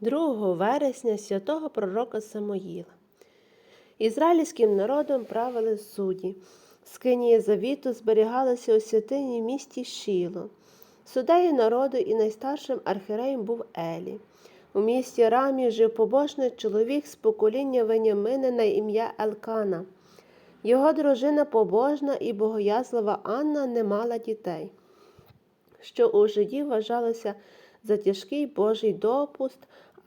2 вересня святого пророка Самоїла. Ізраїльським народом правили судді. Скинії завіту зберігалися у святині місті Шіло. Судею народу і найстаршим архіреєм був Елі. У місті Рамі жив побожний чоловік з покоління Венямини на ім'я Елкана. Його дружина побожна і богоязлива Анна не мала дітей, що у жиді вважалося за тяжкий Божий допуст,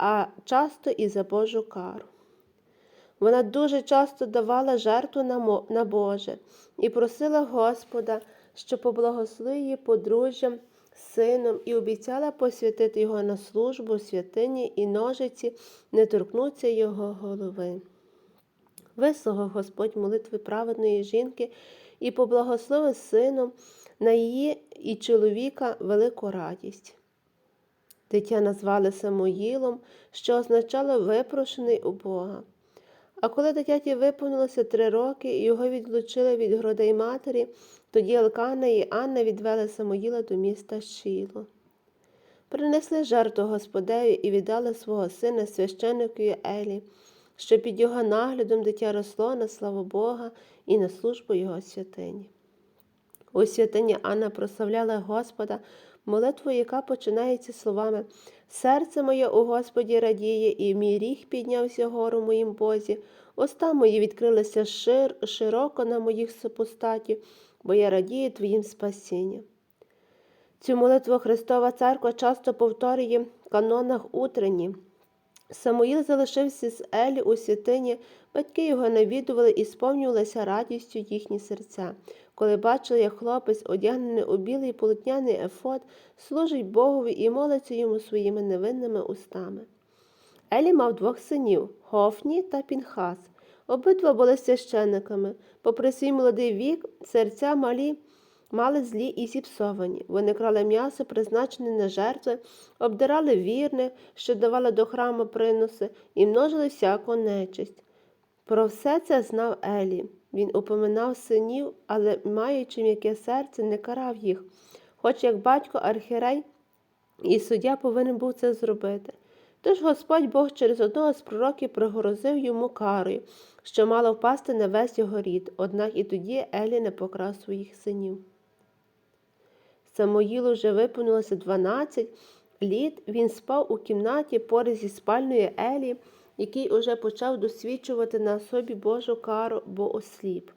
а часто і за Божу кару. Вона дуже часто давала жертву на, Боже і просила Господа, що поблагослови її подружжям, сином, і обіцяла посвятити його на службу святині, і ножиці не торкнуться його голови. Вислухав Господь молитви праведної жінки і поблагословив сином на її і чоловіка велику радість. Дитя назвали Самоїлом, що означало випрошений у Бога. А коли дитяті виповнилося три роки і його відлучили від грудей матері, тоді Елкана і Анна відвели Самоїла до міста Шіло. Принесли жертву Господеві і віддали свого сина священникові Елі, що під його наглядом дитя росло на славу Бога і на службу його святині. У святині Анна прославляла Господа, молитву, яка починається словами Серце моє у Господі радіє, і мій ріг піднявся гору моїм Бозі, уста мої відкрилися шир, широко на моїх супостаті, бо я радію Твоїм спасінням. Цю молитву Христова Церква часто повторює в канонах утренні. Самуїл залишився з Елі у святині, батьки його навідували і сповнювалися радістю їхні серця, коли бачили, як хлопець, одягнений у білий полотняний ефод, служить Богові і молиться йому своїми невинними устами. Елі мав двох синів Хофні та Пінхас. Обидва були священниками. Попри свій молодий вік, серця малі мали злі і зіпсовані. Вони крали м'ясо, призначене на жертви, обдирали вірних, що давали до храму приноси, і множили всяку нечисть. Про все це знав Елі. Він упоминав синів, але, маючи м'яке серце, не карав їх, хоч як батько архірей і суддя повинен був це зробити. Тож Господь Бог через одного з пророків пригрозив йому карою, що мала впасти на весь його рід, однак і тоді Елі не покрав своїх синів. Самоїлу вже виповнилося 12 літ. Він спав у кімнаті поряд зі спальною Елі, який уже почав досвідчувати на собі Божу кару, бо осліп.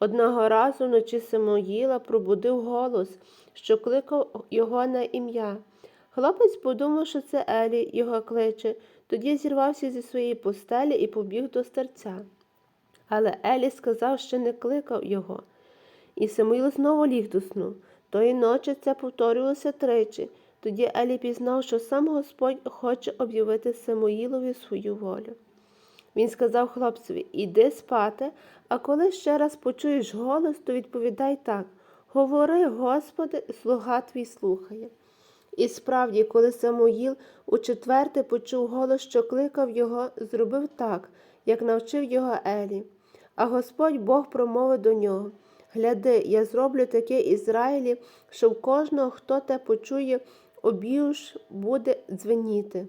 Одного разу вночі Самоїла пробудив голос, що кликав його на ім'я. Хлопець подумав, що це Елі його кличе, тоді зірвався зі своєї постелі і побіг до старця. Але Елі сказав, що не кликав його. І Самуїл знову ліг до сну. Тої ночі це повторювалося тричі. Тоді Елі пізнав, що сам Господь хоче об'явити Самуїлові свою волю. Він сказав хлопцеві Іди спати, а коли ще раз почуєш голос, то відповідай так Говори, Господи, слуга твій слухає. І справді, коли Самуїл у четверте почув голос, що кликав його, зробив так, як навчив його Елі. А Господь Бог промовив до нього Гляди, я зроблю таке Ізраїлі, що в кожного, хто те почує, обіж буде дзвеніти.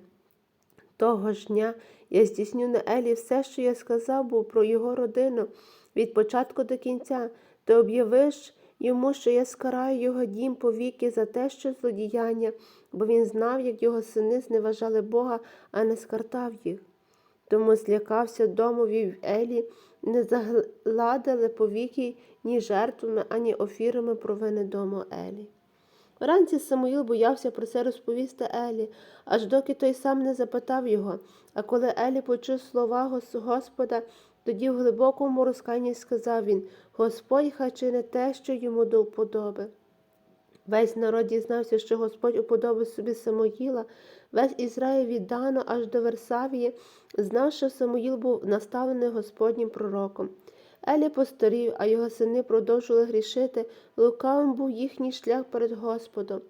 Того ж дня я здійсню на Елі все, що я сказав був про його родину від початку до кінця, ти об'явиш йому, що я скараю його дім повіки за те, що злодіяння, бо він знав, як його сини зневажали Бога, а не скартав їх. Тому злякався домові в Елі, не загладили повіки ні жертвами, ані офірами провини дому Елі. Вранці Самуїл боявся про це розповісти Елі, аж доки той сам не запитав його. А коли Елі почув слова Господа, тоді в глибокому розканні сказав він Господь хай чине те, що йому до вподоби. Весь народ дізнався, що Господь уподобав собі Самоїла, весь Ізраїль віддано аж до Версавії, знав, що Самоїл був наставлений Господнім пророком. Елі постарів, а його сини продовжували грішити, лукавим був їхній шлях перед Господом.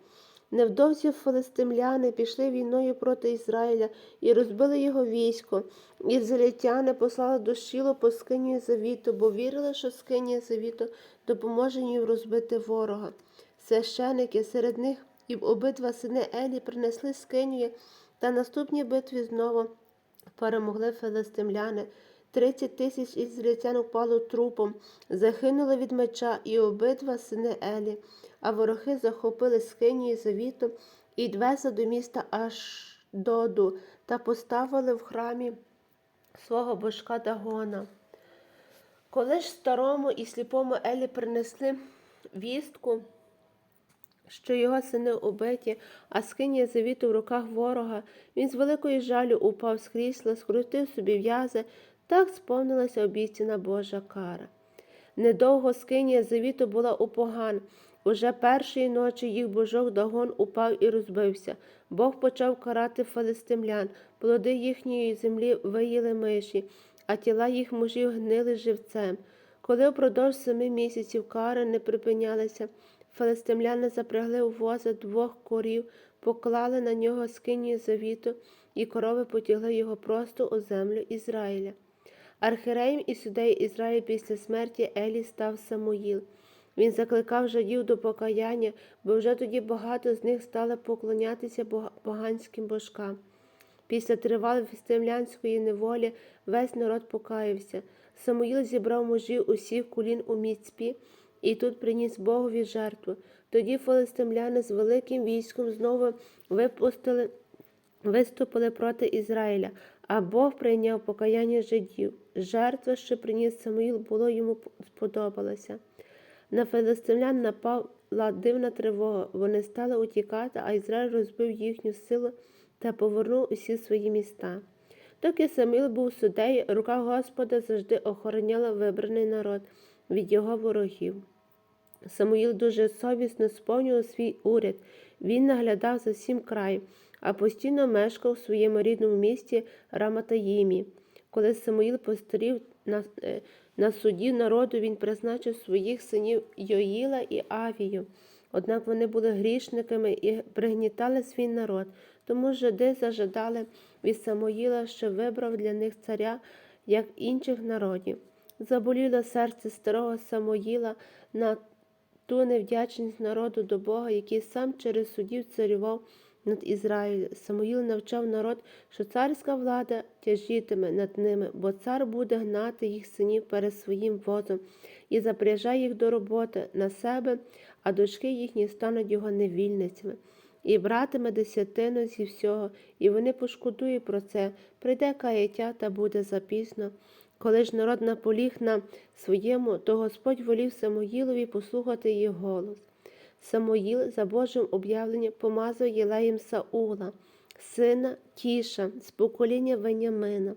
Невдовзі филистимляни пішли війною проти Ізраїля і розбили його військо. Ізраїльтяни послали до Шіло по скинію завіту, бо вірили, що скинія завіту допоможе їм розбити ворога. Священики серед них і обидва сини Елі принесли скинію Та наступній битві знову перемогли филистимляни. Тридцять тисяч ізраїльтян упало трупом, загинули від меча і обидва сини Елі, а вороги захопили скинію завіту і відвезли до міста Ашдоду та поставили в храмі свого божка Дагона. Коли ж старому і сліпому Елі принесли вістку, що його сини убиті, а скиня завіту в руках ворога, він з великої жалю упав з крісла, скрутив собі в'язи, так сповнилася обіцяна Божа кара. Недовго скиня завіту була у поган. Уже першої ночі їх божок Дагон упав і розбився. Бог почав карати филистимлян, плоди їхньої землі виїли миші, а тіла їх мужів гнили живцем. Коли впродовж семи місяців кари не припинялися, филистимляни запрягли у воза двох корів, поклали на нього скинію завіту, і корови потягли його просто у землю Ізраїля. Архиреєм і судей Ізраїль після смерті Елі став Самуїл. Він закликав жадів до покаяння, бо вже тоді багато з них стали поклонятися поганським божкам. Після тривалої фістемлянської неволі весь народ покаявся. Самуїл зібрав мужів усіх колін у міцпі і тут приніс Богові жертву. Тоді филистимляни з великим військом знову випустили, виступили проти Ізраїля, а Бог прийняв покаяння жидів. Жертва, що приніс Самуїл, було йому сподобалася. На филистимлян напала дивна тривога. Вони стали утікати, а Ізраїль розбив їхню силу та повернув усі свої міста. Доки Самуїл був суддею, рука Господа завжди охороняла вибраний народ від його ворогів. Самуїл дуже совісно сповнював свій уряд. Він наглядав за всім краєм, а постійно мешкав у своєму рідному місті Раматаїмі. Коли Самуїл постарів на, е, на суді народу, він призначив своїх синів Йоїла і Авію. Однак вони були грішниками і пригнітали свій народ, тому жиди зажадали від Самуїла, що вибрав для них царя, як інших народів. Заболіло серце старого Самуїла на ту невдячність народу до Бога, який сам через судів царював над Ізраїлем. Самуїл навчав народ, що царська влада тяжітиме над ними, бо цар буде гнати їх синів перед своїм возом і запряжає їх до роботи на себе, а дочки їхні стануть його невільницями. І братиме десятину зі всього, і вони пошкодують про це. Прийде каяття та буде запізно. Коли ж народ наполіг на своєму, то Господь волів Самоїлові послухати їх голос. Самоїл за Божим об'явленням помазав Єлеєм Саула, сина Тіша, з покоління Венямина.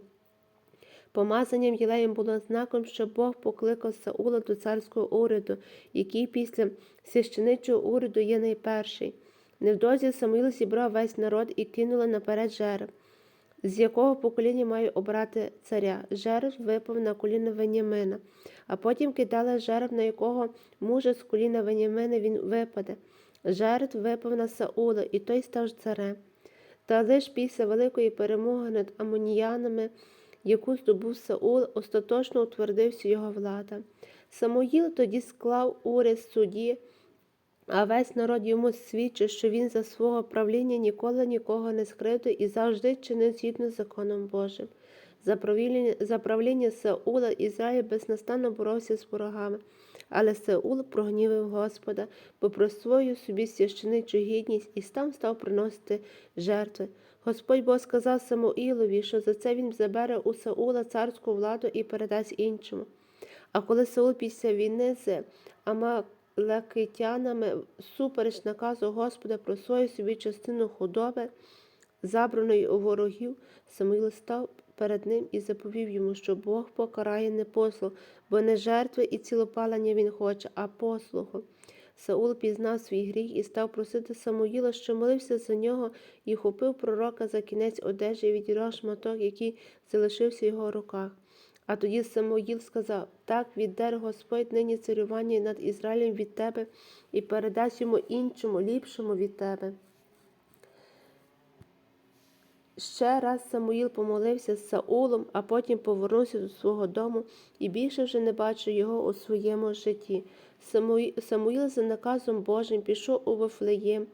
Помазанням Єлеєм було знаком, що Бог покликав Саула до царського уряду, який після священичого уряду є найперший. Невдовзі Самуїл зібрав весь народ і кинули наперед жереб, з якого покоління має обрати царя. Жереб випав на коліно Венямина, а потім кидали жереб, на якого мужа з коліна Венямина він випаде. Жереб випав на Саула, і той став царем. Та лиш після великої перемоги над амоніянами, яку здобув Саул, остаточно утвердився його влада. Самуїл тоді склав уряд судді, а весь народ йому свідчив, що він за свого правління ніколи нікого не скривдив і завжди чинив згідно з законом Божим. За правління, за правління Саула Ізраїль безнастанно боровся з ворогами, але Саул прогнівив Господа, бо про собі священичу гідність і сам став приносити жертви. Господь Бог сказав Самуїлові, що за це він забере у Саула царську владу і передасть іншому. А коли Саул після війни з амалекитянами супереч наказу Господа про свою собі частину худоби, забраної у ворогів, Самуїл став перед ним і заповів йому, що Бог покарає непослух, бо не жертви і цілопалення він хоче, а послуху. Саул пізнав свій гріх і став просити Самуїла, що молився за нього, і хопив пророка за кінець одежі і відірвав шматок, який залишився в його руках. А тоді Самуїл сказав: Так віддер Господь нині царювання над Ізраїлем від тебе і передасть йому іншому, ліпшому від тебе. Ще раз Самуїл помолився з Саулом, а потім повернувся до свого дому і більше вже не бачив його у своєму житті. Самуїл за наказом Божим пішов у Вифлеєм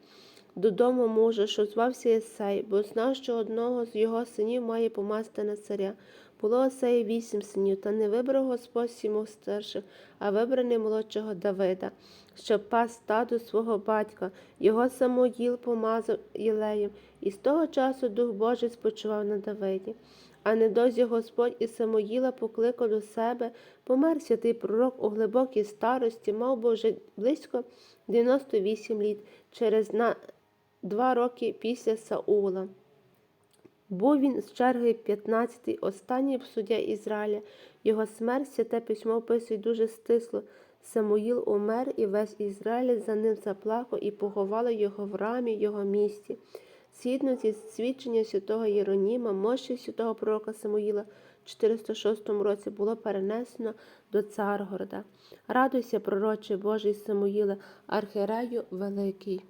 додому мужа, що звався Єсей, бо знав, що одного з його синів має помазати на царя. Було Осеї вісім синів, та не вибрав Господь сімох старших, а вибраний молодшого Давида, щоб пас стаду свого батька. Його Самоїл помазав Єлеєм, і з того часу Дух Божий спочивав на Давиді. А недовзі Господь і Самоїла покликав до себе, помер святий пророк у глибокій старості, мав би вже близько 98 літ, через на два роки після Саула. Був він з черги 15-й, останній суддя Ізраїля. Його смерть святе письмо описує дуже стисло. Самуїл умер, і весь Ізраїль за ним заплакав і поховали його в рамі його місті. Згідно зі свідчення святого Єроніма, мощі святого пророка Самуїла в 406 році було перенесено до Царгорода. Радуйся, пророче Божий Самуїле, архірею великий.